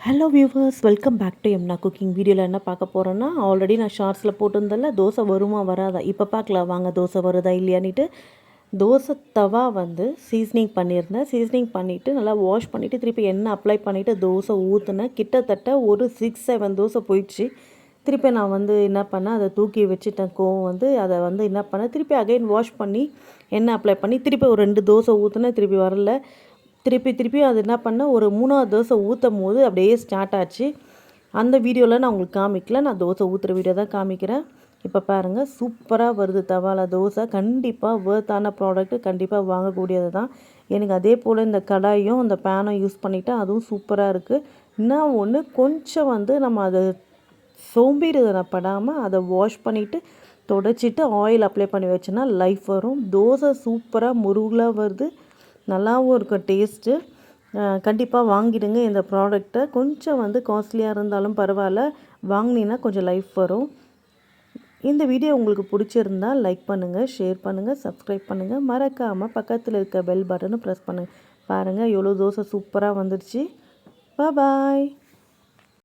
Hello viewers welcome back to எம்னா cooking வீடியோவில் என்ன பார்க்க போகிறோன்னா ஆல்ரெடி நான் ஷார்ட்ஸில் போட்டிருந்தேன்ல தோசை வருமா வராதா? இப்போ பார்க்கலாம் வாங்க தோசை வருதா இல்லையான்ட்டு தோசை தவா வந்து சீசனிங் பண்ணியிருந்தேன். சீசனிங் பண்ணிவிட்டு நல்லா வாஷ் பண்ணிவிட்டு திருப்பி எண்ணெய் அப்ளை பண்ணிவிட்டு தோசை ஊற்றுனேன் கிட்டத்தட்ட ஒரு சிக்ஸ் செவன் தோசை போயிடுச்சு. திருப்பி நான் வந்து என்ன பண்ணேன் அதை தூக்கி வச்சுட்டேன். கோவம் வந்து அதை வந்து என்ன பண்ணேன் திருப்பி அகைன் வாஷ் பண்ணி எண்ணெய் அப்ளை பண்ணி திருப்பி ஒரு ரெண்டு தோசை ஊற்றுனேன் திருப்பி வரல. திருப்பி திருப்பி அது என்ன பண்ணேன் ஒரு மூணாவது தோசை ஊற்றும் போது அப்படியே ஸ்டார்ட் ஆச்சு. அந்த வீடியோவில் நான் உங்களுக்கு காமிக்கல நான் தோசை ஊற்றுற வீடியோ தான் காமிக்கிறேன். இப்போ பாருங்கள் சூப்பராக வருது தவால தோசை. கண்டிப்பாக வேர்த்தான ப்ராடக்ட்டு கண்டிப்பாக வாங்கக்கூடியது தான். எனக்கு அதே போல் இந்த கடாயும் அந்த பேனும் யூஸ் பண்ணிவிட்டு அதுவும் சூப்பராக இருக்குது இன்னும் ஒன்று கொஞ்சம் வந்து நம்ம அதை சோம்பேறிதனப்படாமல் அதை வாஷ் பண்ணிவிட்டு தொடச்சிட்டு ஆயில் அப்ளை பண்ணி வச்சோன்னா லைஃப் வரும். தோசை சூப்பராக முருகலாக வருது. நல்லாவும் இருக்கும் டேஸ்ட்டு. கண்டிப்பாக வாங்கிடுங்க. இந்த ப்ராடக்டை கொஞ்சம் வந்து காஸ்ட்லியாக இருந்தாலும் பரவாயில்ல. வாங்கினீங்கன்னா கொஞ்சம் லைஃப் வரும். இந்த வீடியோ உங்களுக்கு பிடிச்சிருந்தா லைக் பண்ணுங்கள் ஷேர் பண்ணுங்கள் சப்ஸ்கிரைப் பண்ணுங்கள் மறக்காமல் பக்கத்தில் இருக்க பெல் பட்டனை ப்ரெஸ் பண்ணுங்கள் பாருங்கள் எவ்வளோ தோசை சூப்பராக வந்துடுச்சு. பாய்